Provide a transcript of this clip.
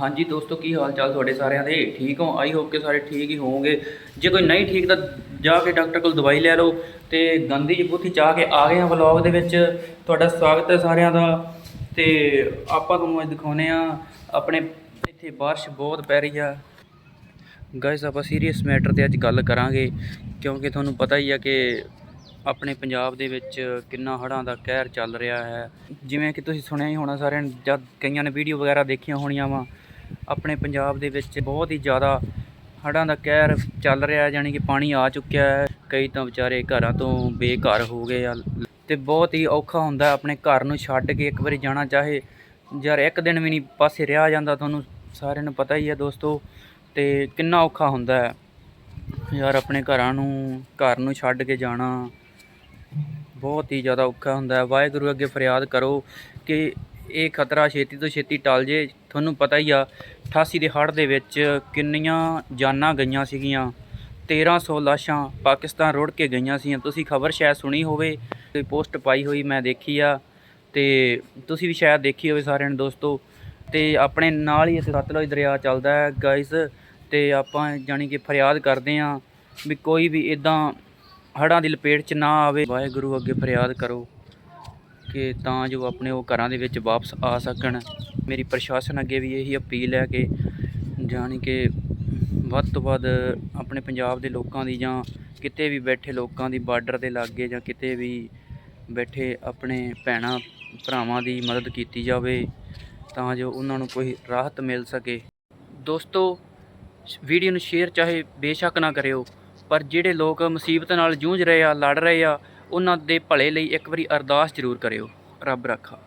ਹਾਂਜੀ ਦੋਸਤੋ, ਕੀ ਹਾਲ ਚਾਲ ਤੁਹਾਡੇ ਸਾਰਿਆਂ ਦੇ? ਠੀਕ ਹੋ? ਆਈ ਹੋਪ ਕਿ ਸਾਰੇ ਠੀਕ ਹੀ ਹੋਵੋਗੇ। ਜੇ ਕੋਈ ਨਹੀਂ ਠੀਕ, ਤਾਂ ਜਾ ਕੇ ਡਾਕਟਰ ਕੋਲ ਦਵਾਈ ਲੈ ਲਓ ਤੇ ਗੰਦੀ ਜਿਹੀ ਬੁੱਥੀ ਚਾਹ ਕੇ ਆ ਗਏ ਹਾਂ ਵਲੌਗ ਦੇ ਵਿੱਚ। ਤੁਹਾਡਾ ਸਵਾਗਤ ਹੈ ਸਾਰਿਆਂ ਦਾ। ਤੇ ਆਪਾਂ ਤੁਹਾਨੂੰ ਅੱਜ ਦਿਖਾਉਨੇ ਆ ਆਪਣੇ ਇੱਥੇ ਬਾਰਿਸ਼ ਬਹੁਤ ਪੈ ਰਹੀ ਆ। ਗਾਇਸ ਆਪਾਂ ਸੀਰੀਅਸ ਮੈਟਰ ਤੇ ਅੱਜ ਗੱਲ ਕਰਾਂਗੇ, ਕਿਉਂਕਿ ਤੁਹਾਨੂੰ ਪਤਾ ਹੀ ਆ ਕਿ ਆਪਣੇ ਪੰਜਾਬ ਦੇ ਵਿੱਚ ਕਿੰਨਾ ਹੜ੍ਹਾਂ ਦਾ ਕਹਿਰ ਚੱਲ ਰਿਹਾ ਹੈ। ਜਿਵੇਂ ਕਿ ਤੁਸੀਂ ਸੁਣਿਆ ਹੀ ਹੋਣਾ ਸਾਰਿਆਂ ਨੇ, ਜਦ ਕਈਆਂ ਨੇ ਵੀਡੀਓ ਵਗੈਰਾ ਦੇਖੀਆਂ ਹੋਣੀਆਂ ਵਾ ਆਪਣੇ ਪੰਜਾਬ ਦੇ ਵਿੱਚ ਬਹੁਤ ਹੀ ਜ਼ਿਆਦਾ ਹੜ੍ਹਾਂ ਦਾ ਕਹਿਰ ਚੱਲ ਰਿਹਾ ਹੈ ਯਾਨੀ ਕਿ ਪਾਣੀ ਆ ਚੁੱਕਿਆ ਹੈ। ਕਈ ਤਾਂ ਵਿਚਾਰੇ ਘਰਾਂ ਤੋਂ ਬੇਘਰ ਹੋ ਗਏ ਆ ਤੇ ਬਹੁਤ ਹੀ ਔਖਾ ਹੁੰਦਾ ਆਪਣੇ ਘਰ ਨੂੰ ਛੱਡ ਕੇ ਇੱਕ ਵਾਰੀ ਜਾਣਾ, ਚਾਹੇ ਯਾਰ ਇੱਕ ਦਿਨ ਵੀ ਨਹੀਂ ਪਾਸੇ ਰਿਹਾ ਜਾਂਦਾ, ਤੁਹਾਨੂੰ ਸਾਰਿਆਂ ਨੂੰ ਪਤਾ ਹੀ ਹੈ ਦੋਸਤੋ, ਤੇ ਕਿੰਨਾ ਔਖਾ ਹੁੰਦਾ ਹੈ। ਯਾਰ ਆਪਣੇ ਘਰਾਂ ਨੂੰ, ਘਰ ਨੂੰ ਛੱਡ ਕੇ ਜਾਣਾ ਬਹੁਤ ਹੀ ਜ਼ਿਆਦਾ ਔਖਾ ਹੁੰਦਾ ਹੈ। ਵਾਹਿਗੁਰੂ ਅੱਗੇ ਫਰਿਆਦ ਕਰੋ ਕਿ ਇਹ ਖਤਰਾ ਛੇਤੀ ਤੋਂ ਛੇਤੀ ਟਲ ਜੇ। ਤੁਹਾਨੂੰ ਪਤਾ ਹੀ ਆ 88 ਦੇ ਹੜ੍ਹ ਦੇ ਵਿੱਚ ਕਿੰਨੀਆਂ ਜਾਨਾਂ ਗਈਆਂ ਸੀਗੀਆਂ। 1300 ਲਾਸ਼ਾਂ ਪਾਕਿਸਤਾਨ ਰੁੜ ਕੇ ਗਈਆਂ ਸੀ ਤੁਸੀਂ ਖਬਰ ਸ਼ਾਇਦ ਸੁਣੀ ਹੋਵੇ ਤੇ ਪੋਸਟ ਪਾਈ ਹੋਈ ਮੈਂ ਦੇਖੀ ਆ, ਤੇ ਤੁਸੀਂ ਵੀ ਸ਼ਾਇਦ ਦੇਖੀ ਹੋਵੇ ਸਾਰਿਆਂ ਨੇ ਦੋਸਤੋ। ਤੇ ਆਪਣੇ ਨਾਲ ਹੀ ਇੱਥੇ ਸਤਲੁਜ ਦਰਿਆ ਚੱਲਦਾ ਹੈ ਗਾਇਸ ਤੇ ਆਪਾਂ ਜਾਣੀ ਕਿ ਫਰਿਆਦ ਕਰਦੇ ਆਂ ਵੀ ਕੋਈ ਵੀ ਇਦਾਂ ਹੜ੍ਹਾਂ ਦੀ ਲਪੇਟ 'ਚ ਨਾ ਆਵੇ। ਵਾਹਿਗੁਰੂ ਅੱਗੇ ਫਰਿਆਦ ਕਰੋ। ਕਿ ਤਾਂ ਜੋ ਆਪਣੇ ਉਹ ਘਰਾਂ ਦੇ ਵਿੱਚ ਵਾਪਸ ਆ ਸਕਣ। ਮੇਰੀ ਪ੍ਰਸ਼ਾਸਨ ਅੱਗੇ ਵੀ ਇਹੀ ਅਪੀਲ ਹੈ ਕਿ ਜਾਣੀ ਕਿ ਵੱਧ ਤੋਂ ਵੱਧ ਆਪਣੇ ਪੰਜਾਬ ਦੇ ਲੋਕਾਂ ਦੀ ਜਾਂ ਕਿਤੇ ਵੀ ਬੈਠੇ ਲੋਕਾਂ ਦੀ ਬਾਰਡਰ ਦੇ ਲਾਗੇ ਜਾਂ ਕਿਤੇ ਵੀ ਬੈਠੇ ਆਪਣੇ ਭੈਣਾਂ, ਭਰਾਵਾਂ ਦੀ ਮਦਦ ਕੀਤੀ ਜਾਵੇ ਤਾਂ ਜੋ ਉਹਨਾਂ ਨੂੰ ਕੋਈ ਰਾਹਤ ਮਿਲ ਸਕੇ। ਦੋਸਤੋ, ਵੀਡੀਓ ਨੂੰ ਸ਼ੇਅਰ ਚਾਹੇ ਬੇਸ਼ੱਕ ਨਾ ਕਰਿਓ, ਪਰ ਜਿਹੜੇ ਲੋਕ ਮੁਸੀਬਤ ਨਾਲ ਜੂਝ ਰਹੇ ਆ, ਲੜ ਰਹੇ ਆ ਉਹਨਾਂ ਦੇ ਭਲੇ ਲਈ ਇੱਕ ਵਾਰੀ ਅਰਦਾਸ ਜ਼ਰੂਰ ਕਰਿਓ। ਰੱਬ ਰੱਖਾ।